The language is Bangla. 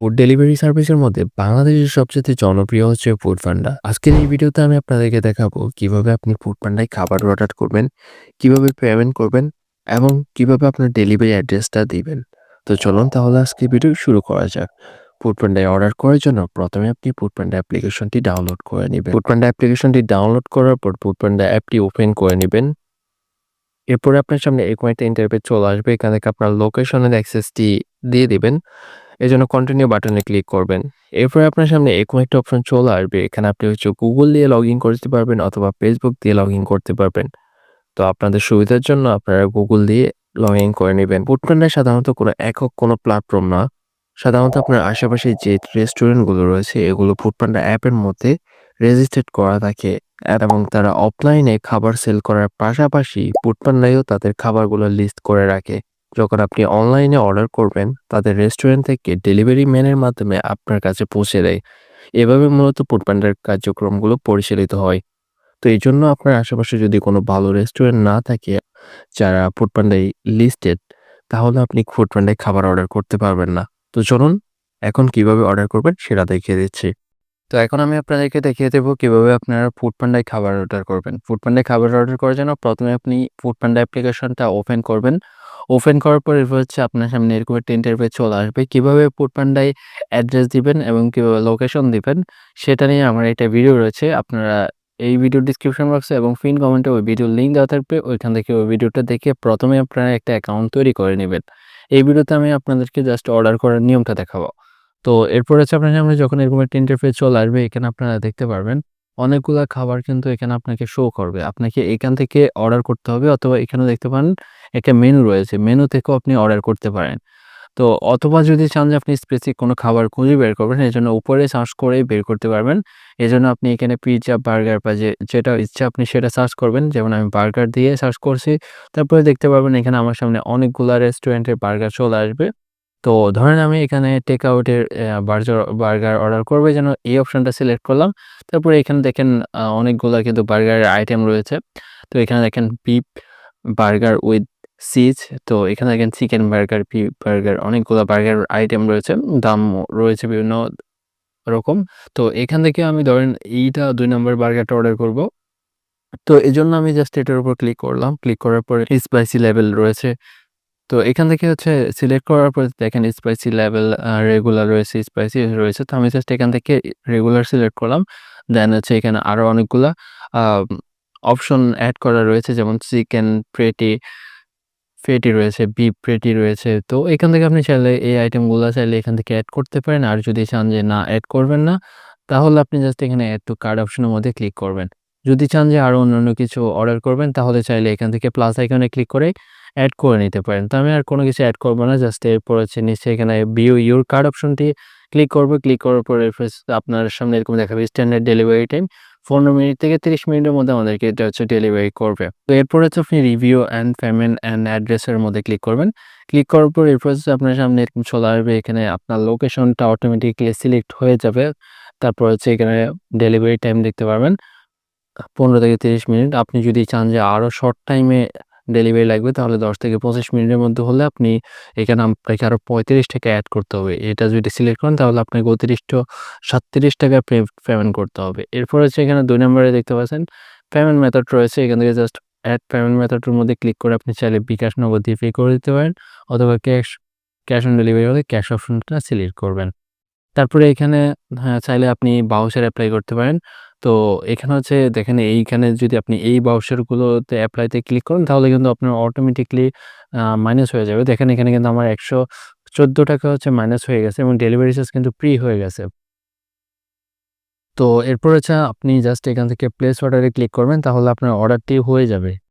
ফুড ডেলিভারি সার্ভিসের মধ্যে বাংলাদেশের সবচেয়ে জনপ্রিয় হচ্ছে ফুড পান্ডা আজকের এই ভিডিওতে আমি আপনাদেরকে দেখাবো কীভাবে আপনি ফুড পান্ডায় খাবার অর্ডার করবেন, কীভাবে পেমেন্ট করবেন এবং কীভাবে আপনার ডেলিভারি অ্যাড্রেসটা দিবেন। তো চলুন তাহলে আজকে ভিডিও শুরু করা যাক। ফুড পান্ডায় অর্ডার করার জন্য প্রথমে আপনি ফুড পান্ডা অ্যাপ্লিকেশনটি ডাউনলোড করে নেবেন। ফুড পান্ডা অ্যাপ্লিকেশনটি ডাউনলোড করার পর ফুড পান্ডা অ্যাপটি ওপেন করে নেবেন। এরপরে আপনার সামনে এরকম একটা ইন্টারভিউ চলে আসবে। এখান থেকে আপনার লোকেশনের অ্যাক্সেসটি দিয়ে দিবেন। এই জন্য কন্টিনিউ বাটনে ক্লিক করবেন। এরপরে আপনার সামনে এরকম একটা অপশন চলে আসবে। এখানে আপনি হচ্ছে গুগল দিয়ে লগ ইন করতে পারবেন অথবা ফেসবুক দিয়ে লগ ইন করতে পারবেন। তো আপনাদের সুবিধার জন্য আপনারা গুগল দিয়ে লগ ইন করে নেবেন। ফুডপান্ডা সাধারণত কোনো একক কোনো প্ল্যাটফর্ম না। সাধারণত আপনার আশেপাশে যে রেস্টুরেন্টগুলো রয়েছে, এগুলো ফুডপান্ডা অ্যাপের মধ্যে রেজিস্টার্ড করা থাকে এবং তারা অফলাইনে খাবার সেল করার পাশাপাশি ফুডপান্ডায়ও তাদের খাবারগুলো লিস্ট করে রাখে। যখন আপনি অনলাইনে অর্ডার করবেন, তাদের রেস্টুরেন্ট থেকে ডেলিভারি ম্যানের মাধ্যমে আপনার কাছে পৌঁছে দেয়। এভাবে মূলত ফুডপান্ডার কার্যক্রমগুলো পরিচালিত হয়। তো এই জন্য আপনার আশেপাশে যদি কোনো ভালো রেস্টুরেন্ট না থাকে, যারা ফুডপান্ডায় লিস্টেড তাহলে আপনি ফুডপান্ডায় খাবার অর্ডার করতে পারবেন না। তো চলুন, এখন কীভাবে অর্ডার করবেন সেটা দেখিয়ে দিচ্ছি। তো এখন আমি আপনাদেরকে দেখিয়ে দেবো কীভাবে আপনারা ফুডপান্ডায় খাবার অর্ডার করবেন। ফুডপান্ডায় খাবার অর্ডার করার জন্য প্রথমে আপনি ফুডপান্ডা অ্যাপ্লিকেশনটা ওপেন করবেন। ওপেন করার পর এরপর হচ্ছে আপনার সামনে এরকম একটা ইন্টারভিউ চলে আসবে। কীভাবে ফুডপান্ডায় অ্যাড্রেস দিবেন এবং কীভাবে লোকেশন দিবেন, সেটা নিয়ে আমার একটা ভিডিও রয়েছে। আপনারা এই ভিডিও ডিসক্রিপশন বক্সে এবং ফিন কমেন্টে ওই ভিডিওর লিঙ্ক দেওয়া থাকবে। ওইখান থেকে ওই ভিডিওটা দেখে প্রথমে আপনারা একটা অ্যাকাউন্ট তৈরি করে নেবেন। এই ভিডিওতে আমি আপনাদেরকে জাস্ট অর্ডার করার নিয়মটা দেখাবো। তো এরপর হচ্ছে আপনার সামনে যখন এরকম একটা ইন্টারফেস চলে আসবে, এখানে আপনারা দেখতে পারবেন অনেকগুলা খাবার কিন্তু এখানে আপনাকে শো করবে। আপনাকে এখান থেকে অর্ডার করতে হবে অথবা এখানে দেখতে পারেন, একটা মেনু রয়েছে। মেনু থেকেও আপনি অর্ডার করতে পারেন। তো অথবা যদি চান যে আপনি স্পেসিফিক কোনো খাবার খুঁজে বের করবেন এই জন্য উপরে সার্চ করেই বের করতে পারবেন। এই জন্য আপনি এখানে পিৎজা বার্গার বা যে, যেটা ইচ্ছা আপনি সেটা সার্চ করবেন। যেমন আমি বার্গার দিয়ে সার্চ করছি। তারপরে দেখতে পারবেন এখানে আমার সামনে অনেকগুলা রেস্টুরেন্টের বার্গার চলে আসবে। তো ধরেন আমি এখানে টেক আউটের বার্জার বার্গার অর্ডার করব যেন এই অপশনটা সিলেক্ট করলাম। তারপরে এখানে দেখেন অনেকগুলো কিন্তু বার্গারের আইটেম রয়েছে। তো এখানে দেখেন বিপ বার্গার উইথ সিজ তো এখানে দেখেন চিকেন বার্গার বি বার্গার অনেকগুলো বার্গার আইটেম রয়েছে। দাম রয়েছে বিভিন্ন রকম। তো এখান থেকে আমি ধরেন এইটা দুই নম্বর বার্গারটা অর্ডার করব। তো এই জন্য আমি জাস্ট এটার উপর ক্লিক করলাম। ক্লিক করার পরে স্পাইসি লেভেল রয়েছে। তো এখান থেকে হচ্ছে সিলেক্ট করার পর দেখেন স্পাইসি লেভেল রেগুলার রয়েছে স্পাইসি রয়েছে। তো আমি জাস্ট এখান থেকে রেগুলার সিলেক্ট করলাম। দেন হচ্ছে এখানে আরও অনেকগুলা অপশন অ্যাড করা রয়েছে। যেমন চিকেন প্রেটি ফেটি রয়েছে বিপ প্রেটি রয়েছে। তো এখান থেকে আপনি চাইলে এই আইটেমগুলো চাইলে এখান থেকে অ্যাড করতে পারেন। আর যদি চান যে না অ্যাড করবেন না, তাহলে আপনি জাস্ট এখানে অ্যাড টু কার্ড অপশনের মধ্যে ক্লিক করবেন। যদি চান যে আরও অন্যান্য কিছু অর্ডার করবেন, তাহলে চাইলে এখান থেকে প্লাস আইকনে ক্লিক করে অ্যাড করে নিতে পারেন। তো আমি আর কোনো কিছু অ্যাড করব না জাস্ট এরপর হচ্ছে নিচে এখানে বিও ইউর কার্ড অপশনটি ক্লিক করব। ক্লিক করার পরে আপনার সামনে এরকম দেখাবে স্ট্যান্ডার্ড ডেলিভারি টাইম পনেরো মিনিট থেকে তিরিশ মিনিটের মধ্যে আমাদেরকে এটা হচ্ছে ডেলিভারি করবে। তো এরপর হচ্ছে আপনি রিভিউ অ্যান্ড পেমেন্ট অ্যান্ড অ্যাড্রেসের মধ্যে ক্লিক করবেন। ক্লিক করার পর এরপর হচ্ছে আপনার সামনে এরকম চলে আসবে। এখানে আপনার লোকেশনটা অটোমেটিকলি সিলেক্ট হয়ে যাবে। তারপর হচ্ছে এখানে ডেলিভারি টাইম দেখতে পারবেন। পনেরো থেকে তিরিশ মিনিট। আপনি যদি চান যে আরও শর্ট টাইমে ডেলিভারি লাগবে, তাহলে দশ থেকে পঁচিশ মিনিটের মধ্যে হলে আপনি এখানে আপনাকে আরও পঁয়ত্রিশ টাকা অ্যাড করতে হবে। এটা যদি সিলেক্ট করেন, তাহলে আপনাকে অতিরিক্ত সাতত্রিশ টাকা পেমেন্ট করতে হবে। এরপর হচ্ছে এখানে দুই নম্বরে দেখতে পাচ্ছেন পেমেন্ট মেথড রয়েছে। এখান থেকে জাস্ট অ্যাড পেমেন্ট মেথডের মধ্যে ক্লিক করে আপনি চাইলে বিকাশ নগদ দিয়ে পে করে দিতে পারেন, অথবা ক্যাশ ক্যাশ অন ডেলিভারি হলে ক্যাশ অপশনটা সিলেক্ট করবেন। তারপরে এখানে হ্যাঁ চাইলে আপনি বাউচার অ্যাপ্লাই করতে পারেন। তো এখানে হচ্ছে দেখেন এইখানে যদি আপনি এই বাউসারগুলোতে অ্যাপ্লাইতে ক্লিক করেন, তাহলে কিন্তু আপনার অটোমেটিকলি মাইনাস হয়ে যাবে। দেখেন এখানে কিন্তু আমার একশো চোদ্দ টাকা হচ্ছে মাইনাস হয়ে গেছে এবং ডেলিভারি চার্জ কিন্তু প্রি হয়ে গেছে। তো এরপর হচ্ছে আপনি জাস্ট এখান থেকে প্লেস অর্ডারে ক্লিক করবেন, তাহলে আপনার অর্ডারটি হয়ে যাবে।